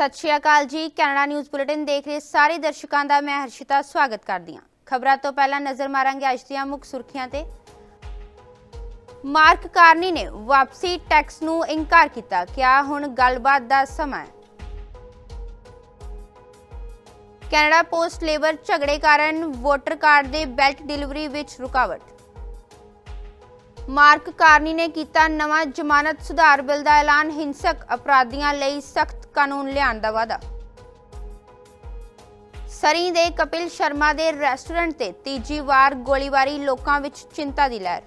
ਸਤਿ ਸ਼੍ਰੀ ਅਕਾਲ ਜੀ। Canada news bulletin ਦੇਖ ਰਹੇ ਸਾਰੇ ਦਰਸ਼ਕਾਂ ਦਾ ਮੈਂ ਹਰਸ਼ਿਤਾ ਸਵਾਗਤ ਕਰਦੀ ਹਾਂ। ਖਬਰਾਂ ਤੋਂ ਪਹਿਲਾਂ ਨਜ਼ਰ ਮਾਰਾਂਗੇ ਅੱਜ ਦੀਆਂ ਮੁੱਖ ਸੁਰਖੀਆਂ ਤੇ। ਮਾਰਕ ਕਾਰਨੀ ਨੇ ਵਾਪਸੀ ਟੈਕਸ ਨੂੰ ਇਨਕਾਰ ਕੀਤਾ। ਕਿਹਾ ਹੁਣ ਗੱਲਬਾਤ ਦਾ ਸਮਾਂ ਹੈ? ਕੈਨੇਡਾ ਪੋਸਟ ਲੇਬਰ ਝਗੜੇ ਕਾਰਨ ਵੋਟਰ ਕਾਰਡ ਦੇ ਬੈਲਟ ਡਿਲੀਵਰੀ ਵਿੱਚ ਰੁਕਾਵਟ। ਮਾਰਕ ਕਾਰਨੀ ਨੇ ਕੀਤਾ ਨਵਾਂ ਜ਼ਮਾਨਤ ਸੁਧਾਰ ਬਿੱਲ ਦਾ ਐਲਾਨ। ਹਿੰਸਕ ਅਪਰਾਧੀਆਂ ਲਈ ਸਖਤ ਕਾਨੂੰਨ ਲਿਆਉਣ ਦਾ ਵਾਅਦਾ। ਸਰੀ ਦੇ ਕਪਿਲ ਸ਼ਰਮਾ ਦੇ ਰੈਸਟੋਰੈਂਟ ਤੇ ਤੀਜੀ ਵਾਰ ਗੋਲੀਬਾਰੀ, ਲੋਕਾਂ ਵਿੱਚ ਚਿੰਤਾ ਦੀ ਲਹਿਰ।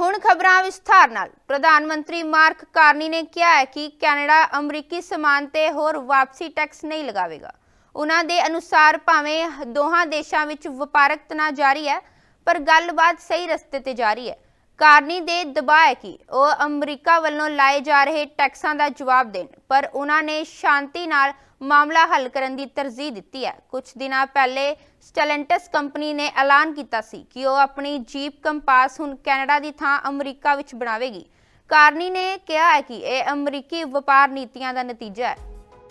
ਹੁਣ ਖਬਰਾਂ ਵਿਸਥਾਰ ਨਾਲ। ਪ੍ਰਧਾਨ ਮੰਤਰੀ ਮਾਰਕ ਕਾਰਨੀ ਨੇ ਕਿਹਾ ਹੈ ਕਿ ਕੈਨੇਡਾ ਅਮਰੀਕੀ ਸਮਾਨ ਤੇ ਹੋਰ ਵਾਪਸੀ ਟੈਕਸ ਨਹੀਂ ਲਗਾਵੇਗਾ। ਉਹਨਾਂ ਦੇ ਅਨੁਸਾਰ ਭਾਵੇਂ ਦੋਹਾਂ ਦੇਸ਼ਾਂ ਵਿੱਚ ਵਪਾਰਕ ਤਣਾਅ ਜਾਰੀ ਹੈ ਪਰ ਗੱਲਬਾਤ ਸਹੀ ਰਸਤੇ ਤੇ ਜਾ ਰਹੀ ਹੈ। ਕਾਰਨੀ ਦੇ ਦਬਾਅ ਹੈ ਕਿ ਉਹ ਅਮਰੀਕਾ ਵੱਲੋਂ ਲਾਏ ਜਾ ਰਹੇ ਟੈਕਸਾਂ ਦਾ ਜਵਾਬ ਦੇਣ, ਪਰ ਉਹਨਾਂ ਨੇ ਸ਼ਾਂਤੀ ਨਾਲ ਮਾਮਲਾ ਹੱਲ ਕਰਨ ਦੀ ਤਰਜੀਹ ਦਿੱਤੀ ਹੈ। ਕੁਝ ਦਿਨਾਂ ਪਹਿਲੇ ਸਟੈਲੈਂਟਸ ਕੰਪਨੀ ਨੇ ਐਲਾਨ ਕੀਤਾ ਸੀ ਕਿ ਉਹ ਆਪਣੀ ਜੀਪ ਕੰਪਾਸ ਹੁਣ ਕੈਨੇਡਾ ਦੀ ਥਾਂ ਅਮਰੀਕਾ ਵਿੱਚ ਬਣਾਵੇਗੀ। ਕਾਰਨੀ ਨੇ ਕਿਹਾ ਹੈ ਕਿ ਇਹ ਅਮਰੀਕੀ ਵਪਾਰ ਨੀਤੀਆਂ ਦਾ ਨਤੀਜਾ ਹੈ।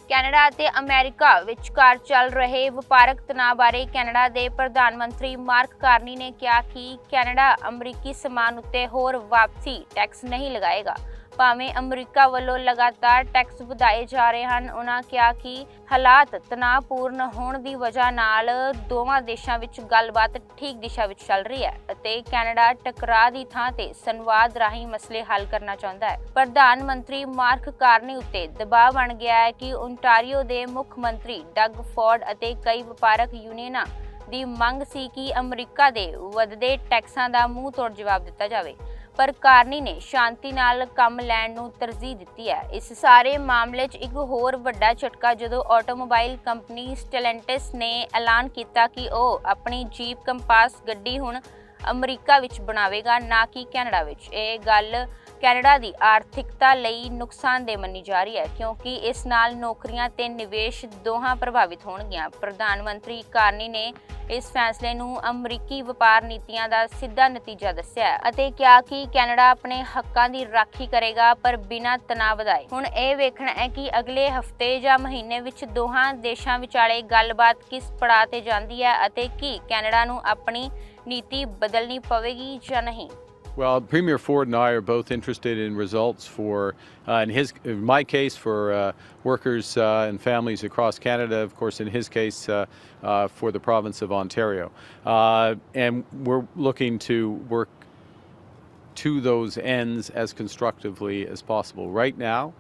ਕੈਨੇਡਾ ਅਤੇ ਅਮਰੀਕਾ ਵਿਚਕਾਰ ਚੱਲ ਰਹੇ ਵਪਾਰਕ ਤਣਾਅ ਬਾਰੇ ਕੈਨੇਡਾ ਦੇ ਪ੍ਰਧਾਨ ਮੰਤਰੀ ਮਾਰਕ ਕਾਰਨੀ ਨੇ ਕਿਹਾ ਕਿ ਕੈਨੇਡਾ ਅਮਰੀਕੀ ਸਮਾਨ ਉੱਤੇ ਹੋਰ ਵਾਪਸੀ ਟੈਕਸ ਨਹੀਂ ਲਗਾਏਗਾ। ਭਾਵੇਂ ਅਮਰੀਕਾ ਵੱਲੋਂ ਲਗਾਤਾਰ ਟੈਕਸ ਵਧਾਏ ਜਾ ਰਹੇ ਹਨ ਉਹਨਾਂ ਕਿਹਾ ਕਿ ਹਾਲਾਤ ਤਣਾਅਪੂਰਨ ਹੋਣ ਦੀ ਵਜ੍ਹਾ ਨਾਲ ਦੋਵਾਂ ਦੇਸ਼ਾਂ ਵਿੱਚ ਗੱਲਬਾਤ ਠੀਕ ਦਿਸ਼ਾ ਵਿੱਚ ਚੱਲ ਰਹੀ ਹੈ ਅਤੇ ਕੈਨੇਡਾ ਟਕਰਾਅ ਦੀ ਥਾਂ ਤੇ ਸੰਵਾਦ ਰਾਹੀਂ ਮਸਲੇ ਹੱਲ ਕਰਨਾ ਚਾਹੁੰਦਾ ਹੈ। ਪ੍ਰਧਾਨ ਮੰਤਰੀ ਮਾਰਕ ਕਾਰਨੀ ਉੱਤੇ ਦਬਾਅ ਬਣ ਗਿਆ ਹੈ ਕਿ ਓਨਟਾਰੀਓ ਦੇ ਮੁੱਖ ਮੰਤਰੀ ਡੱਗ ਫੋਰਡ ਅਤੇ ਕਈ ਵਪਾਰਕ ਯੂਨੀਅਨਾਂ ਦੀ ਮੰਗ ਸੀ ਕਿ ਅਮਰੀਕਾ ਦੇ ਵਧਦੇ ਟੈਕਸਾਂ ਦਾ ਮੂੰਹ ਤੋੜ ਜਵਾਬ ਦਿੱਤਾ ਜਾਵੇ। ਪਰ ਕਾਰਨੀ ਨੇ ਸ਼ਾਂਤੀ ਨਾਲ ਕੰਮ ਲੈਣ ਨੂੰ ਤਰਜੀਹ ਦਿੱਤੀ ਹੈ। ਇਸ ਸਾਰੇ ਮਾਮਲੇ 'ਚ ਇੱਕ ਹੋਰ ਵੱਡਾ ਝਟਕਾ ਜਦੋਂ ਆਟੋਮੋਬਾਈਲ ਕੰਪਨੀ ਸਟੈਲੈਂਟਸ ਨੇ ਐਲਾਨ ਕੀਤਾ ਕਿ ਉਹ ਆਪਣੀ ਜੀਪ ਕੰਪਾਸ ਗੱਡੀ ਹੁਣ ਅਮਰੀਕਾ ਵਿੱਚ ਬਣਾਵੇਗਾ, ਨਾ ਕਿ ਕੈਨੇਡਾ ਵਿੱਚ। ਇਹ ਗੱਲ ਕੈਨੇਡਾ ਦੀ ਆਰਥਿਕਤਾ ਲਈ ਨੁਕਸਾਨਦੇਹ ਮੰਨੀ ਜਾ ਰਹੀ ਹੈ, ਕਿਉਂਕਿ ਇਸ ਨਾਲ ਨੌਕਰੀਆਂ ਤੇ ਨਿਵੇਸ਼ ਦੋਹਾਂ ਪ੍ਰਭਾਵਿਤ ਹੋਣਗੀਆਂ। ਪ੍ਰਧਾਨ ਮੰਤਰੀ ਕਾਰਨੀ ਨੇ ਇਸ ਫੈਸਲੇ ਨੂੰ ਅਮਰੀਕੀ ਵਪਾਰ ਨੀਤੀਆਂ ਦਾ ਸਿੱਧਾ ਨਤੀਜਾ ਦੱਸਿਆ ਅਤੇ ਕਿਹਾ ਕਿ ਕੈਨੇਡਾ ਆਪਣੇ ਹੱਕਾਂ ਦੀ ਰਾਖੀ ਕਰੇਗਾ, ਪਰ ਬਿਨਾਂ ਤਣਾਅ ਵਧਾਏ। ਹੁਣ ਇਹ ਵੇਖਣਾ ਹੈ ਕਿ ਅਗਲੇ ਹਫ਼ਤੇ ਜਾਂ ਮਹੀਨੇ ਵਿੱਚ ਦੋਹਾਂ ਦੇਸ਼ਾਂ ਵਿਚਾਲੇ ਗੱਲਬਾਤ ਕਿਸ ਪੜਾਅ ਤੇ ਜਾਂਦੀ ਹੈ ਅਤੇ ਕੀ ਕੈਨੇਡਾ ਨੂੰ ਆਪਣੀ नीति बदलनी पड़ेगी या नहीं Well, Premier Ford and I are both interested in results for, uh, in his, in my case, for uh, workers uh, and families across Canada. Of course, in his case, uh, uh, for the province of Ontario, uh, and we're looking to work to those ends as constructively as possible. Right now,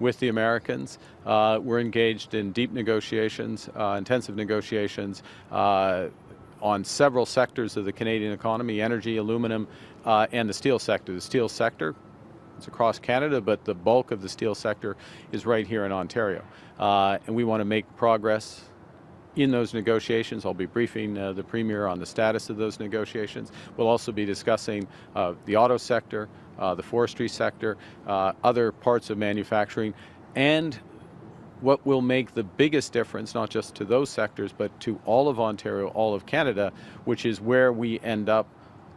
with the Americans. Uh, we're engaged in deep negotiations, uh, intensive negotiations. Uh, on several sectors of the Canadian economy energy, aluminum, uh, and the steel sector. The steel sector it's across Canada, but the bulk of the steel sector is right here in Ontario. Uh, and we want to make progress in those negotiations. I'll be briefing uh, the Premier on the status of those negotiations. We'll also be discussing uh, the auto sector, uh, the forestry sector, uh, other parts of manufacturing, and what will make the biggest difference, not just to those sectors, but to all of Ontario, all of Canada, which is where we end up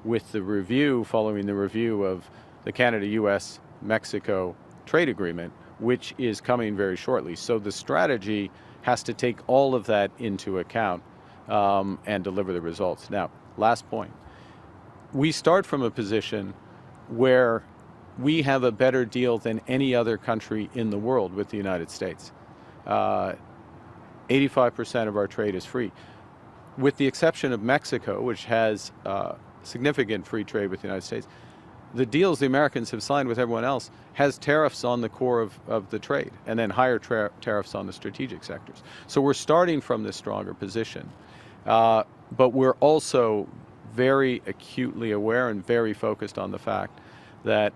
with the review, following the review of the Canada US Mexico trade agreement, which is coming very shortly. So the strategy has to take all of that into account um, and deliver the results. Now, last point. We start from a position where we have a better deal than any other country in the world with the United States. Uh, 85% of our trade is free, with the exception of Mexico, which has uh, significant free trade with the United States. The deals the Americans have signed with everyone else has tariffs on the core of, of the trade and then higher tariffs on the strategic sectors. So we're starting from this stronger position. Uh, but we're also very acutely aware and very focused on the fact that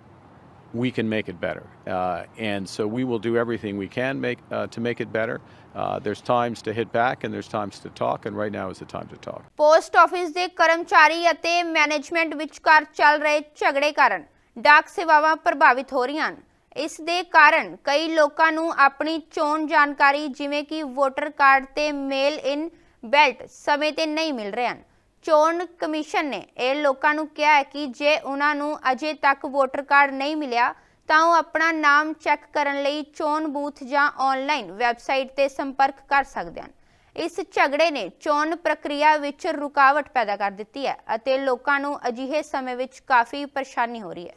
we can make it better. Uh, and so we will do everything we can make, uh, to make it better. Uh, there's times to hit back and there's times to talk, and right now is the time to talk. Post office ਦੇ ਕਰਮਚਾਰੀ ਅਤੇ management ਵਿਚਕਾਰ ਚੱਲ ਰਹੇ ਝਗੜੇ ਕਾਰਨ ਡਾਕ ਸੇਵਾਵਾਂ ਪ੍ਰਭਾਵਿਤ ਹੋ ਰਹੀਆਂ ਹਨ ਇਸ ਦੇ ਕਾਰਨ ਕਈ ਲੋਕਾਂ ਨੂੰ ਆਪਣੀ ਚੋਣ ਜਾਣਕਾਰੀ ਜਿਵੇਂ ਕਿ ਵੋਟਰ ਕਾਰਡ ਤੇ ਮੇਲ ਇਨ ਬੈਲਟ ਸਮੇਂ ਤੇ ਨਹੀਂ ਮਿਲ ਰਹੇ ਹਨ ਚੋਣ ਕਮਿਸ਼ਨ ਨੇ ਇਹ ਲੋਕਾਂ ਨੂੰ ਕਿਹਾ ਹੈ ਕਿ ਜੇ ਉਹਨਾਂ ਨੂੰ ਅਜੇ ਤੱਕ ਵੋਟਰ ਕਾਰਡ ਨਹੀਂ ਮਿਲਿਆ, ਤਾਂ ਉਹ ਆਪਣਾ ਨਾਮ ਚੈੱਕ ਕਰਨ ਲਈ ਚੋਣ ਬੂਥ ਜਾਂ ਆਨਲਾਈਨ ਵੈਬਸਾਈਟ ਤੇ ਸੰਪਰਕ ਕਰ ਸਕਦੇ ਹਨ। ਇਸ ਝਗੜੇ ਨੇ ਚੋਣ ਪ੍ਰਕਿਰਿਆ ਵਿੱਚ ਰੁਕਾਵਟ ਪੈਦਾ ਕਰ ਦਿੱਤੀ ਹੈ ਅਤੇ ਲੋਕਾਂ ਨੂੰ ਅਜਿਹੇ ਸਮੇਂ ਵਿੱਚ ਕਾਫੀ ਪਰੇਸ਼ਾਨੀ ਹੋ ਰਹੀ ਹੈ।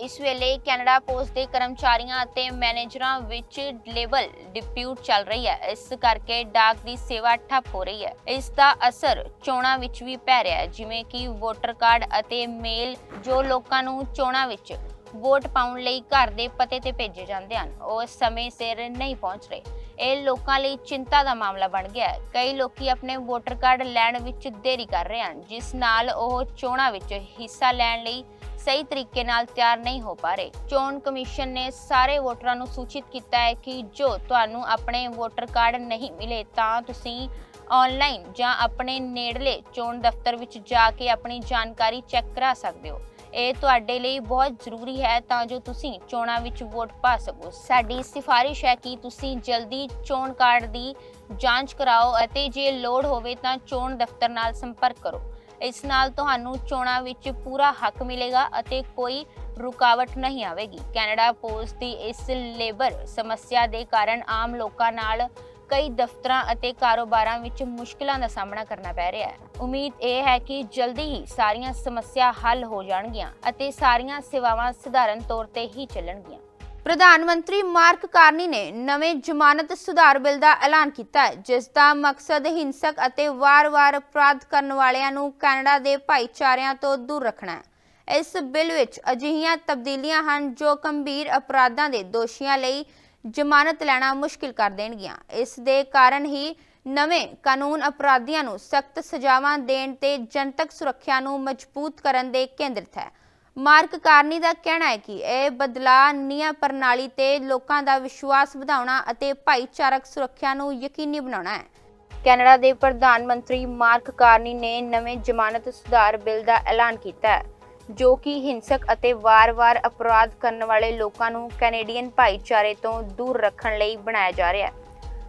ਇਸ ਵੇਲੇ ਕੈਨੇਡਾ ਪੋਸਟ ਦੇ ਕਰਮਚਾਰੀਆਂ ਅਤੇ ਮੈਨੇਜਰਾਂ ਵਿੱਚ ਲੇਬਲ ਡਿਪਿਊਟ ਚੱਲ ਰਹੀ ਹੈ। ਇਸ ਕਰਕੇ ਡਾਕ ਦੀ ਸੇਵਾ ਠੱਪ ਹੋ ਰਹੀ ਹੈ। ਇਸ ਦਾ ਅਸਰ ਚੋਣਾਂ ਵਿੱਚ ਵੀ ਪੈ ਰਿਹਾ ਹੈ, ਜਿਵੇਂ ਕਿ ਵੋਟਰ ਕਾਰਡ ਅਤੇ ਮੇਲ ਜੋ ਲੋਕਾਂ ਨੂੰ ਚੋਣਾਂ ਵਿੱਚ ਵੋਟ ਪਾਉਣ ਲਈ ਘਰ ਦੇ ਪਤੇ ਤੇ ਭੇਜੇ ਜਾਂਦੇ ਹਨ, ਉਹ ਸਮੇਂ ਸਿਰ ਨਹੀਂ ਪਹੁੰਚ ਰਹੇ। ਇਹ ਲੋਕਾਂ ਲਈ ਚਿੰਤਾ ਦਾ ਮਾਮਲਾ ਬਣ ਗਿਆ ਹੈ। ਕਈ ਲੋਕੀ ਆਪਣੇ ਵੋਟਰ ਕਾਰਡ ਲੈਣ ਵਿੱਚ ਦੇਰੀ ਕਰ ਰਹੇ ਹਨ, ਜਿਸ ਨਾਲ ਉਹ ਚੋਣਾਂ ਵਿੱਚ ਹਿੱਸਾ ਲੈਣ ਲਈ ਸਹੀ ਤਰੀਕੇ ਨਾਲ ਤਿਆਰ ਨਹੀਂ ਹੋ ਪਾ ਰਹੇ। ਚੋਣ ਕਮਿਸ਼ਨ ਨੇ ਸਾਰੇ ਵੋਟਰਾਂ ਨੂੰ ਸੂਚਿਤ ਕੀਤਾ ਹੈ ਕਿ ਜੋ ਤੁਹਾਨੂੰ ਆਪਣੇ ਵੋਟਰ ਕਾਰਡ ਨਹੀਂ ਮਿਲੇ, ਤਾਂ ਤੁਸੀਂ ਆਨਲਾਈਨ ਜਾਂ ਆਪਣੇ ਨੇੜਲੇ ਚੋਣ ਦਫ਼ਤਰ ਵਿੱਚ ਜਾ ਕੇ ਆਪਣੀ ਜਾਣਕਾਰੀ ਚੈੱਕ ਕਰਾ ਸਕਦੇ ਹੋ। ਇਹ ਤੁਹਾਡੇ ਲਈ ਬਹੁਤ ਜ਼ਰੂਰੀ ਹੈ ਤਾਂ ਜੋ ਤੁਸੀਂ ਚੋਣਾਂ ਵਿੱਚ ਵੋਟ ਪਾ ਸਕੋ। ਸਾਡੀ ਸਿਫਾਰਿਸ਼ ਹੈ ਕਿ ਤੁਸੀਂ ਜਲਦੀ ਚੋਣ ਕਾਰਡ ਦੀ ਜਾਂਚ ਕਰਾਓ ਅਤੇ ਜੇ ਲੋੜ ਹੋਵੇ ਤਾਂ ਚੋਣ ਦਫ਼ਤਰ ਨਾਲ ਸੰਪਰਕ ਕਰੋ। ਇਸ ਨਾਲ ਤੁਹਾਨੂੰ ਚੋਣਾਂ ਵਿੱਚ ਪੂਰਾ ਹੱਕ ਮਿਲੇਗਾ ਅਤੇ ਕੋਈ ਰੁਕਾਵਟ ਨਹੀਂ ਆਵੇਗੀ। ਕੈਨੇਡਾ ਪੋਸਟ ਦੀ ਇਸ ਲੇਬਰ ਸਮੱਸਿਆ ਦੇ ਕਾਰਨ ਆਮ ਲੋਕਾਂ ਨਾਲ ਕਈ ਦਫ਼ਤਰਾਂ ਅਤੇ ਕਾਰੋਬਾਰਾਂ ਵਿੱਚ ਮੁਸ਼ਕਲਾਂ ਦਾ ਸਾਹਮਣਾ ਕਰਨਾ ਪੈ ਰਿਹਾ ਹੈ। ਉਮੀਦ ਇਹ ਹੈ ਕਿ ਜਲਦੀ ਹੀ ਸਾਰੀਆਂ ਸਮੱਸਿਆ ਹੱਲ ਹੋ ਜਾਣਗੀਆਂ ਅਤੇ ਸਾਰੀਆਂ ਸੇਵਾਵਾਂ ਸਧਾਰਨ ਤੌਰ ਤੇ ਹੀ ਚੱਲਣਗੀਆਂ। ਪ੍ਰਧਾਨ ਮੰਤਰੀ ਮਾਰਕ ਕਾਰਨੀ ਨੇ ਨਵੇਂ ਜ਼ਮਾਨਤ ਸੁਧਾਰ ਬਿੱਲ ਦਾ ਐਲਾਨ ਕੀਤਾ ਹੈ, ਜਿਸ ਦਾ ਮਕਸਦ ਹਿੰਸਕ ਅਤੇ ਵਾਰ-ਵਾਰ ਅਪਰਾਧ ਕਰਨ ਵਾਲਿਆਂ ਨੂੰ ਕੈਨੇਡਾ ਦੇ ਭਾਈਚਾਰਿਆਂ ਤੋਂ ਦੂਰ ਰੱਖਣਾ ਹੈ। ਇਸ ਬਿੱਲ ਵਿੱਚ ਅਜਿਹੀਆਂ ਤਬਦੀਲੀਆਂ ਹਨ ਜੋ ਗੰਭੀਰ ਅਪਰਾਧਾਂ ਦੇ ਦੋਸ਼ੀਆਂ ਲਈ ਜ਼ਮਾਨਤ ਲੈਣਾ ਮੁਸ਼ਕਿਲ ਕਰ ਦੇਣਗੀਆਂ। ਇਸ ਦੇ ਕਾਰਨ ਹੀ ਨਵੇਂ ਕਾਨੂੰਨ ਅਪਰਾਧੀਆਂ ਨੂੰ ਸਖਤ ਸਜ਼ਾਵਾਂ ਦੇਣ ਤੇ ਜਨਤਕ ਸੁਰੱਖਿਆ ਨੂੰ ਮਜ਼ਬੂਤ ਕਰਨ ਦੇ ਕੇਂਦਰਿਤ ਹੈ। ਮਾਰਕ ਕਾਰਨੀ ਦਾ ਕਹਿਣਾ ਹੈ ਕਿ ਇਹ ਬਦਲਾਅ ਨਿਆਂ ਪ੍ਰਣਾਲੀ ਤੇ ਲੋਕਾਂ ਦਾ ਵਿਸ਼ਵਾਸ ਵਧਾਉਣਾ ਅਤੇ ਭਾਈਚਾਰਕ ਸੁਰੱਖਿਆ ਨੂੰ ਯਕੀਨੀ ਬਣਾਉਣਾ ਹੈ। ਕੈਨੇਡਾ ਦੇ ਪ੍ਰਧਾਨ ਮੰਤਰੀ ਮਾਰਕ ਕਾਰਨੀ ਨੇ ਨਵੇਂ ਜ਼ਮਾਨਤ ਸੁਧਾਰ ਬਿੱਲ ਦਾ ਐਲਾਨ ਕੀਤਾ ਹੈ, ਜੋ ਕਿ ਹਿੰਸਕ ਅਤੇ ਵਾਰ-ਵਾਰ ਅਪਰਾਧ ਕਰਨ ਵਾਲੇ ਲੋਕਾਂ ਨੂੰ ਕੈਨੇਡੀਅਨ ਭਾਈਚਾਰੇ ਤੋਂ ਦੂਰ ਰੱਖਣ ਲਈ ਬਣਾਇਆ ਜਾ ਰਿਹਾ ਹੈ।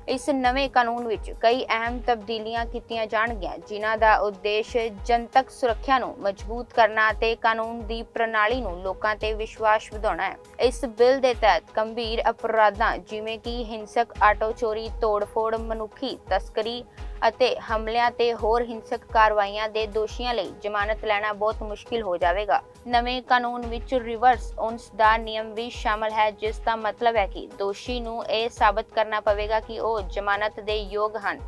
ਇਸ ਨਵੇਂ ਕਾਨੂੰਨ ਵਿੱਚ ਕਈ ਅਹਿਮ ਤਬਦੀਲੀਆਂ ਕੀਤੀਆਂ ਜਾਣਗੀਆਂ, ਜਿਨ੍ਹਾਂ ਦਾ ਉਦੇਸ਼ ਜਨਤਕ ਸੁਰੱਖਿਆ ਨੂੰ ਮਜ਼ਬੂਤ ਕਰਨਾ ਅਤੇ ਕਾਨੂੰਨ ਦੀ ਪ੍ਰਣਾਲੀ ਨੂੰ ਲੋਕਾਂ ਤੇ ਵਿਸ਼ਵਾਸ ਵਧਾਉਣਾ ਹੈ। ਇਸ ਬਿੱਲ ਦੇ ਤਹਿਤ ਗੰਭੀਰ ਅਪਰਾਧਾਂ ਜਿਵੇਂ ਕਿ ਹਿੰਸਕ ਆਟੋ ਚੋਰੀ, ਤੋੜਫੋੜ, ਮਨੁੱਖੀ ਤਸਕਰੀ ਅਤੇ ਹਮਲਿਆਂ ਤੇ ਹੋਰ ਹਿੰਸਕ ਕਾਰਵਾਈਆਂ ਦੇ ਦੋਸ਼ੀਆਂ ਲਈ ਜ਼ਮਾਨਤ ਲੈਣਾ ਬਹੁਤ ਮੁਸ਼ਕਿਲ ਹੋ ਜਾਵੇਗਾ। ਨਵੇਂ ਕਾਨੂੰਨ ਵਿੱਚ ਰਿਵਰਸ ਉਨਸ ਦਾ ਨਿਯਮ ਵੀ ਸ਼ਾਮਲ ਹੈ, ਜਿਸ ਦਾ ਮਤਲਬ ਹੈ ਕਿ ਦੋਸ਼ੀ ਨੂੰ ਇਹ ਸਾਬਤ ਕਰਨਾ ਪਵੇਗਾ ਕਿ ਉਹ ਜ਼ਮਾਨਤ ਦੇ ਯੋਗ ਹਨ।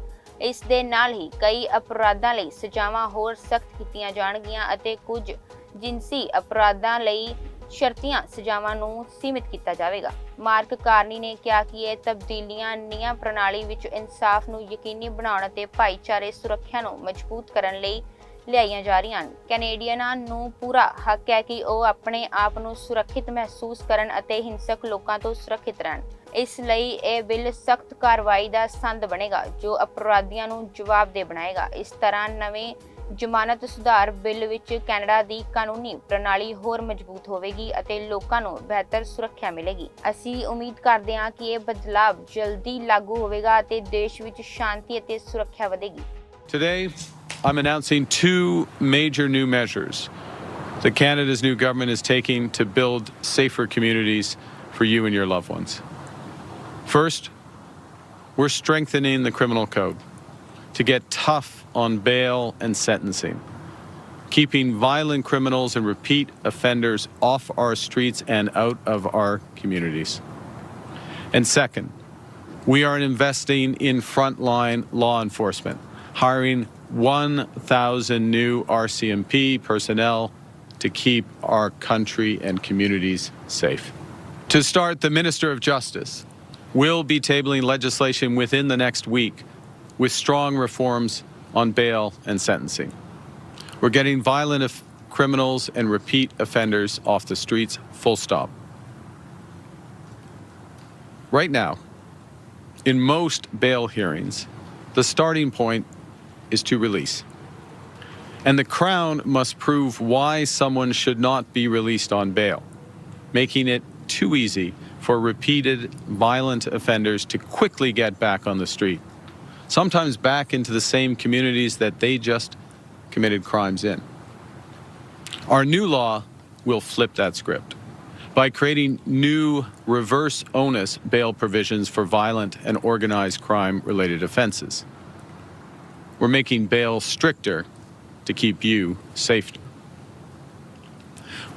ਇਸ ਦੇ ਨਾਲ ਹੀ ਕਈ ਅਪਰਾਧਾਂ ਲਈ ਸਜ਼ਾਵਾਂ ਹੋਰ ਸਖਤ ਕੀਤੀਆਂ ਜਾਣਗੀਆਂ ਅਤੇ ਕੁਝ ਜਿਨਸੀ ਅਪਰਾਧਾਂ ਲਈ ਸ਼ਰਤੀਆਂ ਸਜ਼ਾਵਾਂ ਨੂੰ ਸੀਮਿਤ ਕੀਤਾ ਜਾਵੇਗਾ। ਮਾਰਕ ਕਾਰਨੀ ਨੇ ਕਿਹਾ ਕਿ ਇਹ ਤਬਦੀਲੀਆਂ ਨਿਆਂ ਪ੍ਰਣਾਲੀ ਵਿੱਚ ਇਨਸਾਫ ਨੂੰ ਯਕੀਨੀ ਬਣਾਉਣ ਅਤੇ ਭਾਈਚਾਰੇ ਸੁਰੱਖਿਆ ਨੂੰ ਮਜ਼ਬੂਤ ਕਰਨ ਲਈ ਲਿਆਈਆਂ ਜਾ ਰਹੀਆਂ ਹਨ। ਕੈਨੇਡੀਅਨਾਂ ਨੂੰ ਪੂਰਾ ਹੱਕ ਹੈ ਕਿ ਉਹ ਆਪਣੇ ਆਪ ਨੂੰ ਸੁਰੱਖਿਅਤ ਮਹਿਸੂਸ ਕਰਨ ਅਤੇ ਹਿੰਸਕ ਲੋਕਾਂ ਤੋਂ ਸੁਰੱਖਿਅਤ ਰਹਿਣ। ਇਸ ਲਈ ਇਹ ਬਿੱਲ ਸਖਤ ਕਾਰਵਾਈ ਦਾ ਸੰਦ ਬਣੇਗਾ, ਜੋ ਅਪਰਾਧੀਆਂ ਨੂੰ ਜਵਾਬਦੇਹ ਬਣਾਏਗਾ। ਇਸ ਤਰ੍ਹਾਂ ਨਵੇਂ ਜ਼ਮਾਨਤ ਸੁਧਾਰ ਬਿੱਲ ਵਿੱਚ ਕੈਨੇਡਾ ਦੀ ਕਾਨੂੰਨੀ ਪ੍ਰਣਾਲੀ ਹੋਰ ਮਜ਼ਬੂਤ ਹੋਵੇਗੀ ਅਤੇ ਲੋਕਾਂ ਨੂੰ ਬਿਹਤਰ ਸੁਰੱਖਿਆ ਮਿਲੇਗੀ ਅਸੀਂ ਉਮੀਦ ਕਰਦੇ ਹਾਂ ਕਿ ਇਹ ਬਦਲਾਅ ਜਲਦੀ ਲਾਗੂ ਹੋਵੇਗਾ ਅਤੇ ਦੇਸ਼ ਵਿੱਚ ਸ਼ਾਂਤੀ ਅਤੇ ਸੁਰੱਖਿਆ ਵਧੇਗੀ Today, I'm announcing two major new measures that Canada's new government is taking to build safer communities for you and your loved ones. First, we're strengthening the criminal code to get tough on bail and sentencing, keeping violent criminals and repeat offenders off our streets and out of our communities. And second, we are investing in frontline law enforcement, hiring 1,000 new RCMP personnel to keep our country and communities safe. To start, the Minister of Justice will be tabling legislation within the next week with strong reforms on bail and sentencing. We're getting violent criminals and repeat offenders off the streets, full stop. Right now, in most bail hearings, the starting point is to release. And the Crown must prove why someone should not be released on bail, making it too easy for repeated violent offenders to quickly get back on the street, sometimes back into the same communities that they just committed crimes in. Our new law will flip that script by creating new reverse onus bail provisions for violent and organized crime related offenses. We're making bail stricter to keep you safer.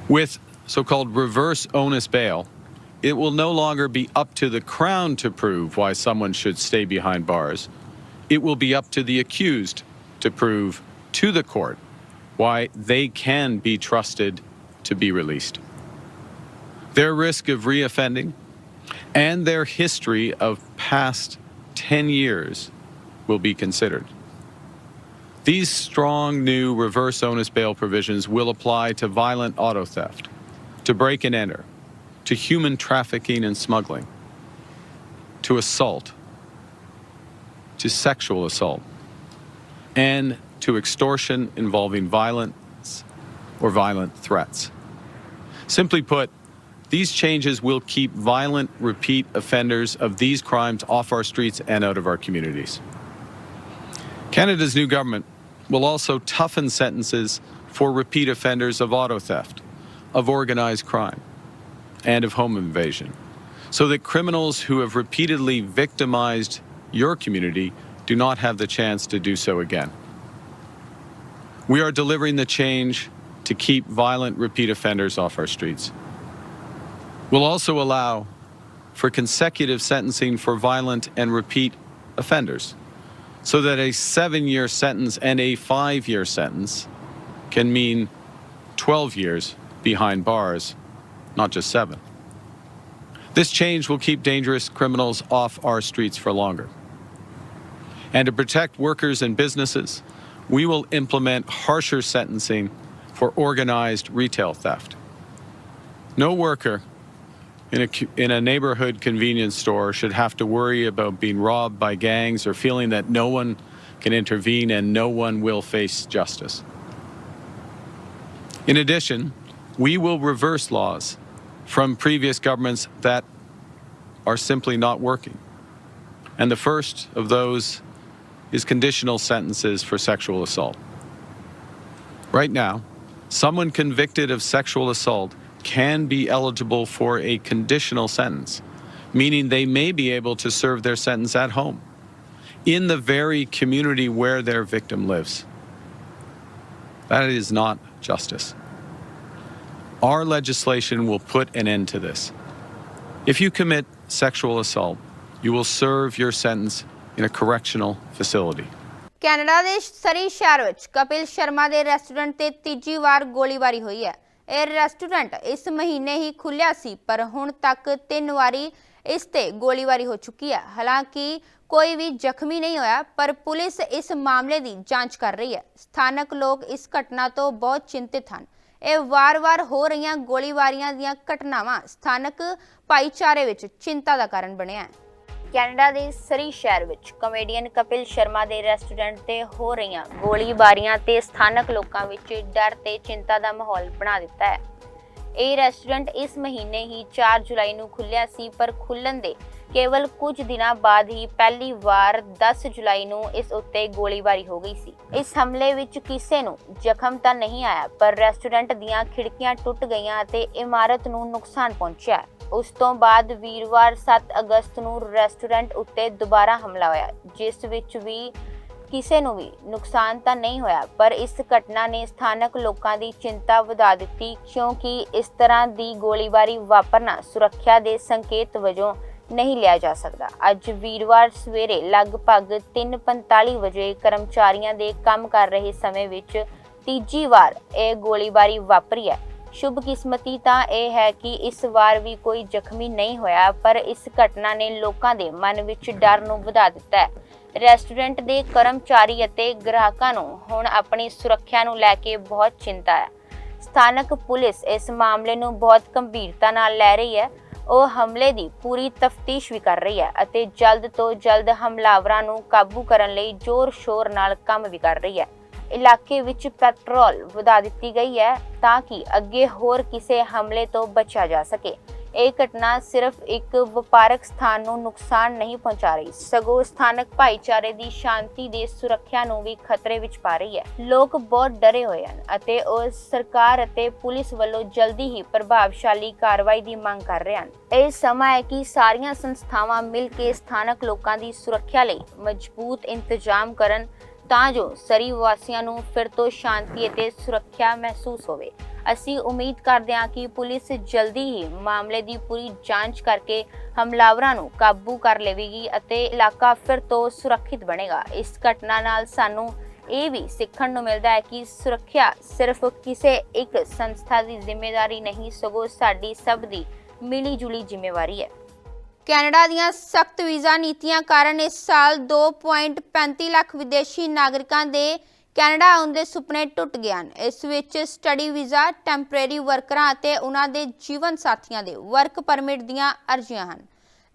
With so called reverse onus bail, it will no longer be up to the Crown to prove why someone should stay behind bars. It will be up to the accused to prove to the court why they can be trusted to be released. Their risk of reoffending and their history of past 10 years will be considered. These strong new reverse onus bail provisions will apply to violent auto theft, to break and enter, to human trafficking and smuggling, to assault, to sexual assault, and to extortion involving violence or violent threats. Simply put, these changes will keep violent repeat offenders of these crimes off our streets and out of our communities. Canada's new government will also toughen sentences for repeat offenders of auto theft, of organized crime, and of home invasion, so that criminals who have repeatedly victimized your community do not have the chance to do so again. We are delivering the change to keep violent repeat offenders off our streets. We'll also allow for consecutive sentencing for violent and repeat offenders so that a seven year sentence and a five year sentence can mean 12 years behind bars, not just seven. This change will keep dangerous criminals off our streets for longer. And to protect workers and businesses, we will implement harsher sentencing for organized retail theft. No worker in a, in a neighborhood convenience store should have to worry about being robbed by gangs or feeling that no one can intervene and no one will face justice. In addition, we will reverse laws from previous governments that are simply not working. And the first of those is conditional sentences for sexual assault. Right now, someone convicted of sexual assault can be eligible for a conditional sentence, meaning they may be able to serve their sentence at home in the very community where their victim lives. That is not justice. Our legislation will put an end to this. If you commit sexual assault, you will serve your sentence in a correctional facility. Canada ਦੇ Surrey ਸ਼ਹਿਰ ਵਿੱਚ ਕਪਿਲ ਸ਼ਰਮਾ ਦੇ restaurant ਤੇ ਤੀਜੀ ਵਾਰ ਗੋਲੀਬਾਰੀ ਹੋਈ ਹੈ। ਇਹ ਰੈਸਟੋਰੈਂਟ ਇਸ ਮਹੀਨੇ ਹੀ ਖੁੱਲਿਆ ਸੀ, ਪਰ ਹੁਣ ਤੱਕ ਤਿੰਨ ਵਾਰੀ ਇਸ ਤੇ ਗੋਲੀਬਾਰੀ ਹੋ ਚੁੱਕੀ ਹੈ। ਹਾਲਾਂਕਿ ਕੋਈ ਵੀ ਜ਼ਖਮੀ ਨਹੀਂ ਹੋਇਆ, ਪਰ ਪੁਲਿਸ ਇਸ ਮਾਮਲੇ ਦੀ ਜਾਂਚ ਕਰ ਰਹੀ ਹੈ। ਸਥਾਨਕ ਲੋਕ ਇਸ ਘਟਨਾ ਤੋਂ ਬਹੁਤ ਚਿੰਤਿਤ ਹਨ। ਇਹ ਵਾਰ-ਵਾਰ ਹੋ ਰਹੀਆਂ ਗੋਲੀਬਾਰੀਆਂ ਦੀਆਂ ਘਟਨਾਵਾਂ ਸਥਾਨਕ ਭਾਈਚਾਰੇ ਵਿੱਚ ਚਿੰਤਾ ਦਾ ਕਾਰਨ ਬਣਿਆ ਹੈ। ਕੈਨੇਡਾ ਦੇ ਸਰੀ ਸ਼ਹਿਰ ਵਿੱਚ ਕਮੇਡੀਅਨ ਕਪਿਲ ਸ਼ਰਮਾ ਦੇ ਰੈਸਟੋਰੈਂਟ ਤੇ ਹੋ ਰਹੀਆਂ ਗੋਲੀਬਾਰੀਆਂ ਤੇ ਸਥਾਨਕ ਲੋਕਾਂ ਵਿੱਚ ਡਰ ਤੇ ਚਿੰਤਾ ਦਾ ਮਾਹੌਲ ਬਣਾ ਦਿੱਤਾ ਹੈ। ਇਹ ਰੈਸਟੋਰੈਂਟ ਇਸ ਮਹੀਨੇ ਹੀ 4 ਜੁਲਾਈ ਨੂੰ ਖੁੱਲਿਆ ਸੀ, ਪਰ ਖੁੱਲਣ ਦੇ ਕੇਵਲ ਕੁਝ ਦਿਨਾਂ ਬਾਅਦ ਹੀ ਪਹਿਲੀ ਵਾਰ 10 ਜੁਲਾਈ ਨੂੰ ਇਸ ਉੱਤੇ ਗੋਲੀਬਾਰੀ ਹੋ ਗਈ ਸੀ। ਇਸ ਹਮਲੇ ਵਿੱਚ ਕਿਸੇ ਨੂੰ ਜ਼ਖਮ ਤਾਂ ਨਹੀਂ ਆਇਆ, ਪਰ ਰੈਸਟੋਰੈਂਟ ਦੀਆਂ ਖਿੜਕੀਆਂ ਟੁੱਟ ਗਈਆਂ ਅਤੇ ਇਮਾਰਤ ਨੂੰ ਨੁਕਸਾਨ ਪਹੁੰਚਿਆ। ਉਸ ਤੋਂ ਬਾਅਦ ਵੀਰਵਾਰ 7 ਅਗਸਤ ਨੂੰ ਰੈਸਟੋਰੈਂਟ ਉੱਤੇ ਦੁਬਾਰਾ ਹਮਲਾ ਹੋਇਆ, ਜਿਸ ਵਿੱਚ ਵੀ ਕਿਸੇ ਨੂੰ ਵੀ ਨੁਕਸਾਨ ਤਾਂ ਨਹੀਂ ਹੋਇਆ, ਪਰ ਇਸ ਘਟਨਾ ਨੇ ਸਥਾਨਕ ਲੋਕਾਂ ਦੀ ਚਿੰਤਾ ਵਧਾ ਦਿੱਤੀ, ਕਿਉਂਕਿ ਇਸ ਤਰ੍ਹਾਂ ਦੀ ਗੋਲੀਬਾਰੀ ਵਾਪਰਨਾ ਸੁਰੱਖਿਆ ਦੇ ਸੰਕੇਤ ਵਜੋਂ ਨਹੀਂ ਲਿਆ ਜਾ ਸਕਦਾ। ਅੱਜ ਵੀਰਵਾਰ ਸਵੇਰੇ ਲਗਭਗ 3:45 ਵਜੇ ਕਰਮਚਾਰੀਆਂ ਦੇ ਕੰਮ ਕਰ ਰਹੇ ਸਮੇਂ ਵਿੱਚ ਤੀਜੀ ਵਾਰ ਇਹ ਗੋਲੀਬਾਰੀ ਵਾਪਰੀ ਹੈ। ਸ਼ੁਭ ਕਿਸਮਤੀ ਤਾਂ ਇਹ ਹੈ ਕਿ ਇਸ ਵਾਰ ਵੀ ਕੋਈ ਜ਼ਖਮੀ ਨਹੀਂ ਹੋਇਆ, ਪਰ ਇਸ ਘਟਨਾ ਨੇ ਲੋਕਾਂ ਦੇ ਮਨ ਵਿੱਚ ਡਰ ਨੂੰ ਵਧਾ ਦਿੱਤਾ ਹੈ। ਰੈਸਟੋਰੈਂਟ ਦੇ ਕਰਮਚਾਰੀ ਅਤੇ ਗ੍ਰਾਹਕਾਂ ਨੂੰ ਹੁਣ ਆਪਣੀ ਸੁਰੱਖਿਆ ਨੂੰ ਲੈ ਕੇ ਬਹੁਤ ਚਿੰਤਾ ਹੈ। ਸਥਾਨਕ ਪੁਲਿਸ ਇਸ ਮਾਮਲੇ ਨੂੰ ਬਹੁਤ ਗੰਭੀਰਤਾ ਨਾਲ ਲੈ ਰਹੀ ਹੈ। ਉਹ ਹਮਲੇ ਦੀ ਪੂਰੀ ਤਫਤੀਸ਼ ਵੀ ਕਰ ਰਹੀ ਹੈ ਅਤੇ ਜਲਦ ਤੋਂ ਜਲਦ ਹਮਲਾਵਰਾਂ ਨੂੰ ਕਾਬੂ ਕਰਨ ਲਈ ਜ਼ੋਰ-ਸ਼ੋਰ ਨਾਲ ਕੰਮ ਵੀ ਕਰ ਰਹੀ ਹੈ। ਇਲਾਕੇ ਵਿੱਚ ਪੈਟਰੋਲ ਵਧਾ ਦਿੱਤੀ ਗਈ ਹੈ ਤਾਂ ਕਿ ਅੱਗੇ ਹੋਰ ਕਿਸੇ ਹਮਲੇ ਤੋਂ ਬਚਿਆ ਜਾ ਸਕੇ। ਇਹ ਘਟਨਾ ਸਿਰਫ ਇੱਕ ਵਪਾਰਕ ਸਥਾਨ ਨੂੰ ਨੁਕਸਾਨ ਨਹੀਂ ਪਹੁੰਚਾ ਰਹੀ। ਸਗੋਂ ਸਥਾਨਕ ਭਾਈਚਾਰੇ ਦੀ ਸ਼ਾਂਤੀ ਦੇ ਸੁਰੱਖਿਆ ਨੂੰ ਵੀ ਖਤਰੇ ਵਿੱਚ ਪਾ ਰਹੀ ਹੈ। ਲੋਕ ਬਹੁਤ ਡਰੇ ਹੋਏ ਹਨ ਅਤੇ ਉਹ ਸਰਕਾਰ ਅਤੇ ਪੁਲਿਸ ਵੱਲੋਂ ਜਲਦੀ ਹੀ ਪ੍ਰਭਾਵਸ਼ਾਲੀ ਕਾਰਵਾਈ ਦੀ ਮੰਗ ਕਰ ਰਹੇ ਹਨ। ਇਹ ਸਮਾਂ ਹੈ ਕਿ ਸਾਰੀਆਂ ਸੰਸਥਾਵਾਂ ਮਿਲ ਕੇ ਸਥਾਨਕ ਲੋਕਾਂ ਦੀ ਸੁਰੱਖਿਆ ਲਈ ਮਜ਼ਬੂਤ ਇੰਤਜ਼ਾਮ ਕਰਨ ਤਾਂ ਜੋ ਸਰੀ ਵਾਸੀਆਂ ਨੂੰ ਫਿਰ ਤੋਂ ਸ਼ਾਂਤੀ ਅਤੇ ਸੁਰੱਖਿਆ ਮਹਿਸੂਸ ਹੋਵੇ। ਅਸੀਂ ਉਮੀਦ ਕਰਦੇ ਹਾਂ ਕਿ ਪੁਲਿਸ ਜਲਦੀ ਹੀ ਮਾਮਲੇ ਦੀ ਪੂਰੀ ਜਾਂਚ ਕਰਕੇ ਹਮਲਾਵਰਾਂ ਨੂੰ ਕਾਬੂ ਕਰ ਲਵੇਗੀ ਅਤੇ ਇਲਾਕਾ ਫਿਰ ਤੋਂ ਸੁਰੱਖਿਅਤ ਬਣੇਗਾ। ਇਸ ਘਟਨਾ ਨਾਲ ਸਾਨੂੰ ਇਹ ਵੀ ਸਿੱਖਣ ਨੂੰ ਮਿਲਦਾ ਹੈ ਕਿ ਸੁਰੱਖਿਆ ਸਿਰਫ ਕਿਸੇ ਇੱਕ ਸੰਸਥਾ ਦੀ ਜ਼ਿੰਮੇਵਾਰੀ ਨਹੀਂ, ਸਗੋਂ ਸਾਡੀ ਸਭ ਦੀ ਮਿਲੀ ਜੁਲੀ ਜ਼ਿੰਮੇਵਾਰੀ ਹੈ। ਕੈਨੇਡਾ ਦੀਆਂ ਸਖਤ ਵੀਜ਼ਾ ਨੀਤੀਆਂ ਕਾਰਨ ਇਸ ਸਾਲ 2.35 ਲੱਖ ਵਿਦੇਸ਼ੀ ਨਾਗਰਿਕਾਂ ਦੇ ਕੈਨੇਡਾ ਆਉਣ ਦੇ ਸੁਪਨੇ ਟੁੱਟ ਗਏ ਹਨ। ਇਸ ਵਿੱਚ ਸਟੱਡੀ ਵੀਜ਼ਾ, ਟੈਂਪਰੇਰੀ ਵਰਕਰਾਂ ਅਤੇ ਉਹਨਾਂ ਦੇ ਜੀਵਨ ਸਾਥੀਆਂ ਦੇ ਵਰਕ ਪਰਮਿਟ ਦੀਆਂ ਅਰਜ਼ੀਆਂ ਹਨ।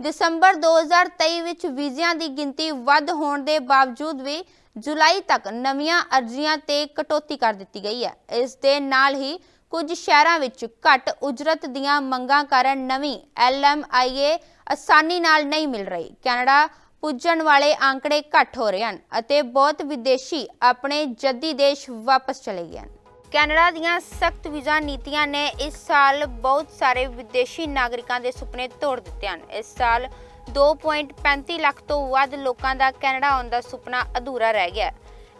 ਦਸੰਬਰ 2023 ਵਿੱਚ ਵੀਜ਼ਿਆਂ ਦੀ ਗਿਣਤੀ ਵੱਧ ਹੋਣ ਦੇ ਬਾਵਜੂਦ ਵੀ ਜੁਲਾਈ ਤੱਕ ਨਵੀਆਂ ਅਰਜ਼ੀਆਂ ਤੇ ਕਟੌਤੀ ਕਰ ਦਿੱਤੀ ਗਈ ਹੈ। ਇਸ ਦੇ ਨਾਲ ਹੀ ਕੁਝ ਸ਼ਹਿਰਾਂ ਵਿੱਚ ਘੱਟ ਉਜਰਤ ਦੀਆਂ ਮੰਗਾਂ ਕਾਰਨ ਨਵੀਂ ਐਲਐਮਆਈਏ ਆਸਾਨੀ ਨਾਲ ਨਹੀਂ ਮਿਲ ਰਹੀ। ਕੈਨੇਡਾ ਪੁੱਜਣ ਵਾਲੇ ਆંકੜੇ ਘੱਟ ਹੋ ਰਹੇ ਹਨ ਅਤੇ ਬਹੁਤ ਵਿਦੇਸ਼ੀ ਆਪਣੇ ਜੱਦੀ ਦੇਸ਼ ਵਾਪਸ ਚਲੇ ਗਏ ਹਨ। ਕੈਨੇਡਾ ਦੀਆਂ ਸਖਤ ਵੀਜ਼ਾ ਨੀਤੀਆਂ ਨੇ ਇਸ ਸਾਲ ਬਹੁਤ ਸਾਰੇ ਵਿਦੇਸ਼ੀ ਨਾਗਰਿਕਾਂ ਦੇ ਸੁਪਨੇ ਤੋੜ ਦਿੱਤੇ ਹਨ। ਇਸ ਸਾਲ 2.35 ਲੱਖ ਤੋਂ ਵੱਧ ਲੋਕਾਂ ਦਾ ਕੈਨੇਡਾ ਆਉਣ ਦਾ ਸੁਪਨਾ ਅਧੂਰਾ ਰਹਿ ਗਿਆ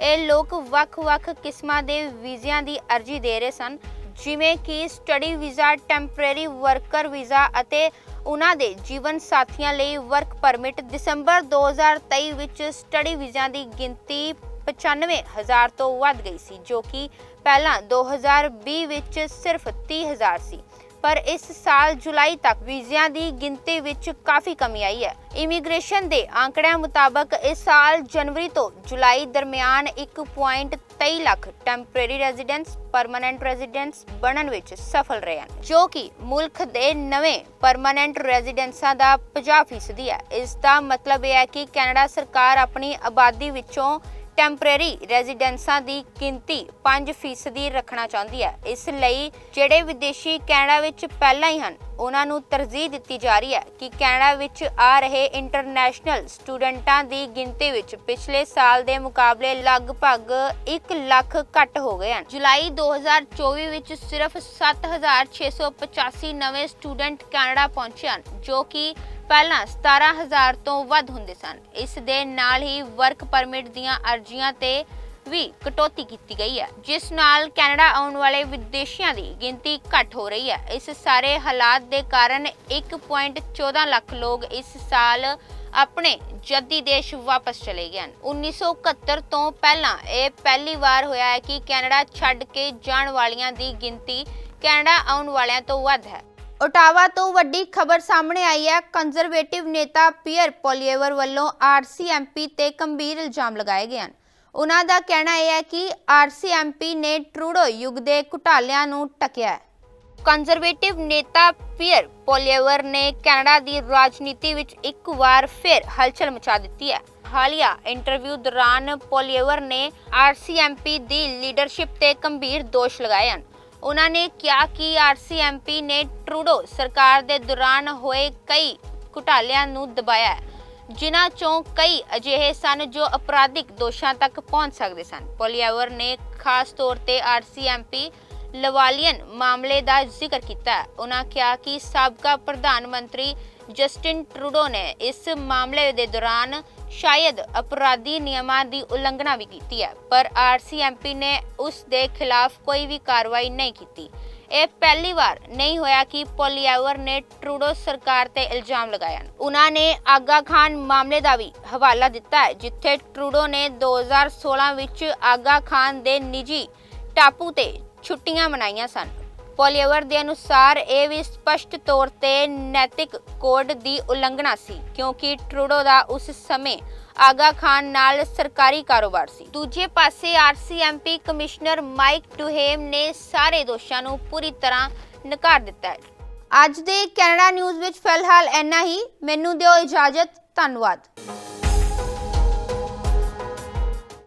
ਇਹ ਲੋਕ ਵੱਖ-ਵੱਖ ਕਿਸਮਾਂ ਦੇ ਵੀਜ਼ਿਆਂ ਦੀ ਅਰਜ਼ੀ ਦੇ ਰਹੇ ਸਨ, ਜਿਵੇਂ ਕਿ study visa, temporary worker visa ਅਤੇ ਉਹਨਾਂ ਦੇ ਜੀਵਨ ਸਾਥੀਆਂ ਲਈ ਵਰਕ ਪਰਮਿਟ ਦਸੰਬਰ 2023 ਵਿੱਚ ਸਟੱਡੀ ਵੀਜ਼ਿਆਂ ਦੀ ਗਿਣਤੀ 95000 ਤੋਂ ਵੱਧ ਗਈ ਸੀ, ਜੋ ਕਿ ਪਹਿਲਾਂ 2020 ਵਿੱਚ ਸਿਰਫ 30000 ਸੀ। ਪਰ ਇਸ ਸਾਲ ਜੁਲਾਈ ਤੱਕ ਵੀਜ਼ਿਆਂ ਦੀ ਗਿਣਤੀ ਵਿੱਚ ਕਾਫੀ ਕਮੀ ਆਈ ਹੈ। ਇਮੀਗ੍ਰੇਸ਼ਨ ਦੇ ਆંકੜਿਆਂ ਮੁਤਾਬਕ ਇਸ ਸਾਲ ਜਨਵਰੀ ਤੋਂ ਜੁਲਾਈ ਦਰਮਿਆਨ 1.23 lakh temporary residents, permanent residents ਬਣਨ ਵਿੱਚ ਸਫਲ ਰਹੇ ਹਨ, ਜੋ ਕਿ ਮੁਲਕ ਦੇ ਨਵੇਂ ਪਰਮਨੈਂਟ ਰੈਜੀਡੈਂਸਾਂ ਦਾ 50% ਹੈ। ਇਸ ਦਾ ਮਤਲਬ ਇਹ ਹੈ ਕਿ ਕੈਨੇਡਾ ਸਰਕਾਰ ਆਪਣੀ ਆਬਾਦੀ ਵਿੱਚੋਂ ਟੈਂਪਰੇਰੀ ਰੈਜ਼ੀਡੈਂਸਾਂ ਦੀ ਗਿਣਤੀ 5% ਰੱਖਣਾ ਚਾਹੁੰਦੀ ਹੈ। ਇਸ ਲਈ ਜਿਹੜੇ ਵਿਦੇਸ਼ੀ ਕੈਨੇਡਾ ਵਿੱਚ ਪਹਿਲਾਂ ਹੀ ਹਨ ਉਹਨਾਂ ਨੂੰ ਤਰਜੀਹ ਦਿੱਤੀ ਜਾ ਰਹੀ ਹੈ ਕਿ ਕੈਨੇਡਾ ਵਿੱਚ ਆ ਰਹੇ ਇੰਟਰਨੈਸ਼ਨਲ ਸਟੂਡੈਂਟਾਂ ਦੀ ਗਿਣਤੀ ਵਿੱਚ ਪਿਛਲੇ ਸਾਲ ਦੇ ਮੁਕਾਬਲੇ ਲਗਭਗ 1 ਲੱਖ ਘੱਟ ਹੋ ਗਏ ਹਨ। ਜੁਲਾਈ 2024 ਵਿੱਚ ਸਿਰਫ 7685 ਨਵੇਂ ਸਟੂਡੈਂਟ ਕੈਨੇਡਾ ਪਹੁੰਚੇ ਹਨ, ਜੋ ਕਿ ਪਹਿਲਾਂ 17000 ਤੋਂ ਵੱਧ ਹੁੰਦੇ ਸਨ। ਇਸ ਦੇ ਨਾਲ ਹੀ ਵਰਕ ਪਰਮਿਟ ਦੀਆਂ ਅਰਜ਼ੀਆਂ ਤੇ ਵੀ ਕਟੌਤੀ ਕੀਤੀ ਗਈ ਹੈ, ਜਿਸ ਨਾਲ ਕੈਨੇਡਾ ਆਉਣ ਵਾਲੇ ਵਿਦੇਸ਼ੀਆਂ ਦੀ ਗਿਣਤੀ ਘੱਟ ਹੋ ਰਹੀ ਹੈ। ਇਸ ਸਾਰੇ ਹਾਲਾਤ ਦੇ ਕਾਰਨ 1.14 ਲੱਖ ਲੋਕ ਇਸ ਸਾਲ ਆਪਣੇ ਜੱਦੀ ਦੇਸ਼ ਵਾਪਸ ਚਲੇ ਗਏ ਹਨ। 1971 ਤੋਂ ਪਹਿਲਾਂ ਇਹ ਪਹਿਲੀ ਵਾਰ ਹੋਇਆ ਹੈ ਕਿ ਕੈਨੇਡਾ ਛੱਡ ਕੇ ਜਾਣ ਵਾਲਿਆਂ ਦੀ ਗਿਣਤੀ ਕੈਨੇਡਾ ਆਉਣ ਵਾਲਿਆਂ ਤੋਂ ਵੱਧ ਹੈ। ਓਟਾਵਾ ਤੋਂ ਵੱਡੀ ਖਬਰ ਸਾਹਮਣੇ ਆਈ ਹੈ। ਕੰਜ਼ਰਵੇਟਿਵ ਨੇਤਾ ਪੀਅਰ ਪੋਲੀਏਵਰ ਵੱਲੋਂ ਆਰਸੀਐਮਪੀ ਤੇ ਗੰਭੀਰ ਇਲਜ਼ਾਮ ਲਗਾਏ ਗਏ ਹਨ। ਉਹਨਾਂ ਦਾ ਕਹਿਣਾ ਇਹ ਹੈ ਕਿ ਆਰਸੀਐਮਪੀ ਨੇ ਟਰੂਡੋ ਯੁੱਗ ਦੇ ਘੁਟਾਲਿਆਂ ਨੂੰ ਟਕਿਆ ਹੈ। ਕੰਜ਼ਰਵੇਟਿਵ ਨੇਤਾ ਪੀਅਰ ਪੋਲੀਏਵਰ ਨੇ ਕੈਨੇਡਾ ਦੀ ਰਾਜਨੀਤੀ ਵਿੱਚ ਇੱਕ ਵਾਰ ਫਿਰ ਹਲਚਲ ਮਚਾ ਦਿੱਤੀ ਹੈ। ਹਾਲੀਆ ਇੰਟਰਵਿਊ ਦੌਰਾਨ ਪੋਲੀਏਵਰ ਨੇ ਆਰਸੀਐਮਪੀ ਦੀ ਲੀਡਰਸ਼ਿਪ ਤੇ ਗੰਭੀਰ ਦੋਸ਼ ਲਗਾਏ ਹਨ। ਉਹਨਾਂ ਨੇ ਕਿਹਾ ਕਿ ਆਰਸੀਐਮਪੀ ਨੇ ਟਰੂਡੋ ਸਰਕਾਰ ਦੇ ਦੌਰਾਨ ਹੋਏ ਕਈ ਘੁਟਾਲਿਆਂ ਨੂੰ ਦਬਾਇਆ ਹੈ। ਜਿਨ੍ਹਾਂ ਚੋਂ ਕਈ ਅਜਿਹੇ ਸਨ ਜੋ ਅਪਰਾਧਿਕ ਦੋਸ਼ਾਂ ਤੱਕ ਪਹੁੰਚ ਸਕਦੇ ਸਨ। ਪੋਲੀਆਵਰ ਨੇ ਖਾਸ ਤੌਰ ਤੇ ਆਰਸੀਐਮਪੀ ਲਵਾਲੀਅਨ ਮਾਮਲੇ ਦਾ ਜ਼ਿਕਰ ਕੀਤਾ। ਉਹਨਾਂ ਕਿਹਾ ਕਿ ਸਾਬਕਾ ਪ੍ਰਧਾਨ ਮੰਤਰੀ ਜਸਟਿਨ ਟਰੂਡੋ ਨੇ ਇਸ ਮਾਮਲੇ ਦੇ ਦੌਰਾਨ ਸ਼ਾਇਦ ਅਪਰਾਧੀ ਨਿਯਮਾਂ ਦੀ ਉਲੰਘਣਾ ਵੀ ਕੀਤੀ ਹੈ, ਪਰ ਆਰਸੀਐਮਪੀ ਨੇ ਉਸ ਦੇ ਖਿਲਾਫ ਕੋਈ ਵੀ ਕਾਰਵਾਈ ਨਹੀਂ ਕੀਤੀ। ਇਹ ਪਹਿਲੀ ਵਾਰ ਨਹੀਂ ਹੋਇਆ ਕਿ ਪੋਲੀਐਵਰ ਨੇ ਟਰੂਡੋ ਸਰਕਾਰ ਤੇ ਇਲਜ਼ਾਮ ਲਗਾਇਆ ਉਹਨਾਂ ਨੇ ਆਗਾ ਖਾਨ ਮਾਮਲੇ ਦਾ ਵੀ ਹਵਾਲਾ ਦਿੱਤਾ ਹੈ, ਜਿੱਥੇ ਟਰੂਡੋ ਨੇ 2016 ਵਿੱਚ ਆਗਾ ਖਾਨ ਦੇ ਨਿੱਜੀ ਟਾਪੂ ਤੇ ਛੁੱਟੀਆਂ ਮਨਾਈਆਂ ਸਨ। ਪੋਲੀਵਰ ਦੇ ਅਨੁਸਾਰ ਇਹ ਵੀ ਸਪਸ਼ਟ ਤੌਰ ਤੇ ਨੈਤਿਕ ਕੋਡ ਦੀ ਉਲੰਘਣਾ ਸੀ, ਕਿਉਂਕਿ ਟਰੂਡੋ ਦਾ ਉਸ ਸਮੇਂ ਆਗਾ ਖਾਨ ਨਾਲ ਸਰਕਾਰੀ ਕਾਰੋਬਾਰ ਸੀ। ਦੂਜੇ ਪਾਸੇ ਆਰਸੀਐਮਪੀ ਕਮਿਸ਼ਨਰ ਮਾਈਕ ਟੂਹੇਮ ਨੇ ਸਾਰੇ ਦੋਸ਼ਾਂ ਨੂੰ ਪੂਰੀ ਤਰ੍ਹਾਂ ਨਕਾਰ ਦਿੱਤਾ ਹੈ। ਅੱਜ ਦੇ ਕੈਨੇਡਾ ਨਿਊਜ਼ ਵਿੱਚ ਫਿਲਹਾਲ ਇੰਨਾ ਹੀ। ਮੈਨੂੰ ਦਿਓ ਇਜਾਜ਼ਤ। ਧੰਨਵਾਦ।